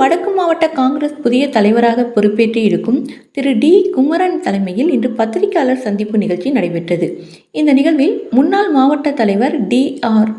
வடக்கு மாவட்ட காங்கிரஸ் புதிய தலைவராக பொறுப்பேற்று இருக்கும் திரு டி குமரன் தலைமையில் இன்று பத்திரிகையாளர் சந்திப்பு நிகழ்ச்சி நடைபெற்றது. இந்த நிகழ்வில் முன்னாள் மாவட்ட தலைவர் டி ஆர்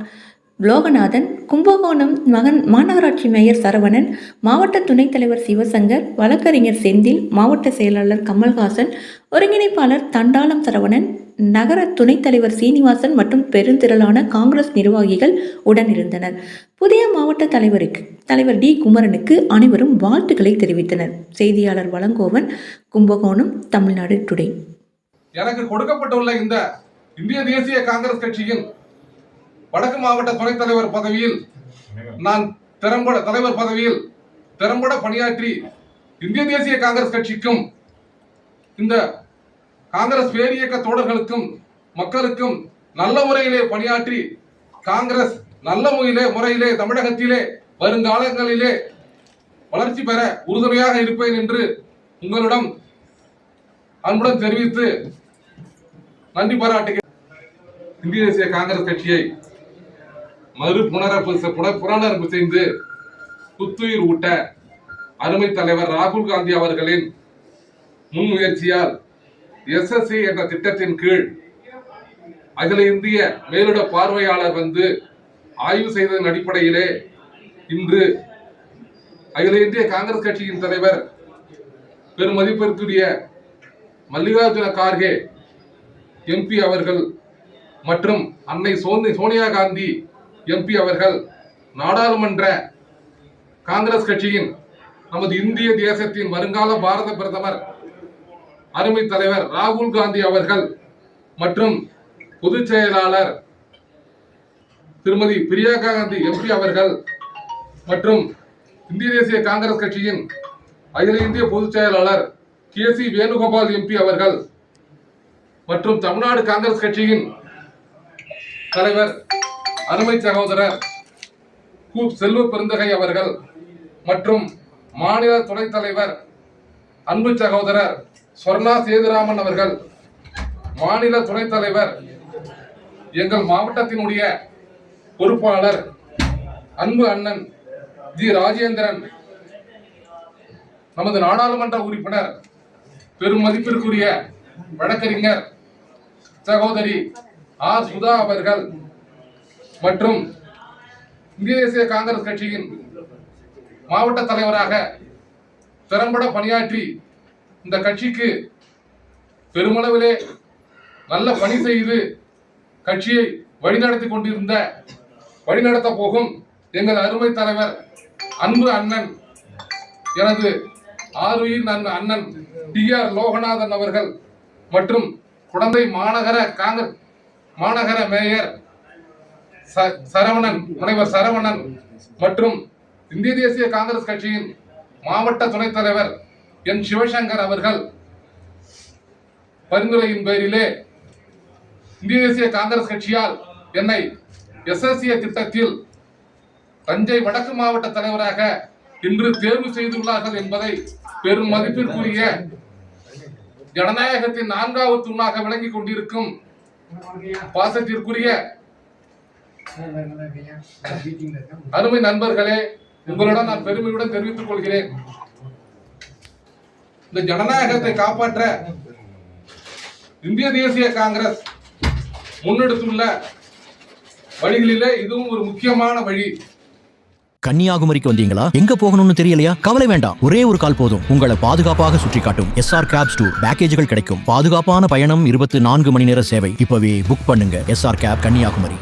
லோகநாதன் கும்பகோணம் மகன் மாநகராட்சி மேயர் சரவணன் மாவட்ட துணைத் தலைவர் சிவசங்கர் வழக்கறிஞர் செந்தில் மாவட்ட செயலாளர் கமல்ஹாசன் ஒருங்கிணைப்பாளர் தண்டாளம் சரவணன் நகர துணைத் தலைவர் சீனிவாசன் மற்றும் பெருந்திரளான காங்கிரஸ் நிர்வாகிகள் உடனிருந்தனர். புதிய மாவட்ட தலைவருக்கு தலைவர் டி. குமரனுக்கு அனைவரும் வாழ்த்துக்களை தெரிவித்தனர். செய்தியாளர் வளங்கோவன் கும்பகோணம் தமிழ்நாடு டுடே. எனக்கு கொடுக்கப்பட்டுள்ள இந்த இந்திய தேசிய காங்கிரஸ் கட்சியின் வடக்கு மாவட்ட துணைத் தலைவர் பதவியில் நான் திறம்பட தலைவர் பதவியில் திறம்பட பணியாற்றி இந்திய தேசிய காங்கிரஸ் கட்சிக்கும் இந்த காங்கிரஸ் பேரியக்க தோழர்களுக்கும் மக்களுக்கும் நல்ல முறையிலே பணியாற்றி காங்கிரஸ் நல்ல முறையிலே முறையிலே தமிழகத்திலே வருங்காலங்களிலே வளர்ச்சி பெற உறுதுணையாக இருப்பேன் என்று உங்களிடம் அன்புடன் தெரிவித்து நன்றி பாராட்டுகிறேன். இந்திய தேசிய காங்கிரஸ் கட்சியை மறு புனரப்பு புனரப்பு செய்து புத்துயிர் ஊட்ட அருமை தலைவர் ராகுல் காந்தி அவர்களின் முன்முயற்சியால் எஸ்எஸ்சி என்ற திட்டத்தின் கீழ் அகில இந்திய மேலிட பார்வையாளர் வந்து ஆய்வு செய்ததன் அடிப்படையிலே இன்று அகில இந்திய காங்கிரஸ் கட்சியின் தலைவர் பெருமதிப்பிற்குரிய மல்லிகார்ஜுன கார்கே எம்பி அவர்கள் மற்றும் அன்னை சோனி சோனியா காந்தி எம்பி அவர்கள் நாடாளுமன்ற காங்கிரஸ் கட்சியின் நமது இந்திய தேசத்தின் வருங்கால பாரத பிரதமர் அருமை தலைவர் ராகுல் காந்தி அவர்கள் மற்றும் பொதுச் செயலாளர் திருமதி பிரியங்கா காந்தி எம்பி அவர்கள் மற்றும் இந்திய தேசிய காங்கிரஸ் கட்சியின் அகில இந்திய பொதுச் செயலாளர் கே சி வேணுகோபால் எம்பி அவர்கள் மற்றும் தமிழ்நாடு காங்கிரஸ் கட்சியின் தலைவர் அருமை சகோதரர் கு. செல்வ பெருந்தகை அவர்கள் மற்றும் மாநில துணைத் தலைவர் அன்பு சகோதரர் ஸ்வர்ணா சேதுராமன் அவர்கள் மாநில துணைத் தலைவர் எங்கள் மாவட்டத்தினுடைய பொறுப்பாளர் அன்பு அண்ணன் ஜி ராஜேந்திரன் நமது நாடாளுமன்ற உறுப்பினர் பெரும் மதிப்பிற்குரிய வழக்கறிஞர் சகோதரி ஆர் சுதா அவர்கள் மற்றும் இந்திய தேசிய காங்கிரஸ் கட்சியின் மாவட்ட தலைவராக திறம்பட பணியாற்றி இந்த கட்சிக்கு பெருமளவிலே நல்ல பணி செய்து கட்சியை வழிநடத்தி கொண்டிருந்த வழிநடத்த போகும் எங்கள் அருமை தலைவர் அன்பு அண்ணன் எனது ஆறுயிர் அண்ணன் டி ஆர் லோகநாதன் அவர்கள் மற்றும் குழந்தை மாநகர காங்கிரஸ் மாநகர மேயர் ச- சரவணன் முனைவர் சரவணன் மற்றும் இந்திய தேசிய காங்கிரஸ் கட்சியின் மாவட்ட துணைத் தலைவர் என் சிவசங்கர் அவர்கள் பரிந்துரையின் பேரிலே இந்திய தேசிய காங்கிரஸ் கட்சியால் என்னை எஸ்எஸ்ஏ திட்டத்தில் தஞ்சை வடக்கு மாவட்ட தலைவராக இன்று தேர்வு செய்துள்ளார்கள் என்பதை பெரும் மதிப்பிற்குரிய ஜனநாயகத்தின் நான்காவது தூணாக விளங்கிக் கொண்டிருக்கும் பாசத்திற்குரிய அருமை நண்பர்களே உங்களுடன் நான் பெருமையுடன் தெரிவித்துக் கொள்கிறேன். இந்த ஜனநாயகத்தை காப்பாற்ற இந்திய தேசிய காங்கிரஸ் முன்னெடுத்துள்ள வழிகளிலே இதுவும் ஒரு முக்கியமான வழி. கன்னியாகுமரிக்கு வந்தீங்களா? எங்க போகணும்னு தெரியலையா? கவலை வேண்டாம். ஒரே ஒரு கால் போதும். உங்களை பாதுகாப்பாக சுற்றி காட்டும் எஸ்ஆர் கேப்ஸ் டூர் பேக்கேஜ்கள் கிடைக்கும். பாதுகாப்பான பயணம் இருபத்தி நான்கு மணி நேர சேவை. இப்பவே புக் பண்ணுங்க. SR cab Kanyakumari.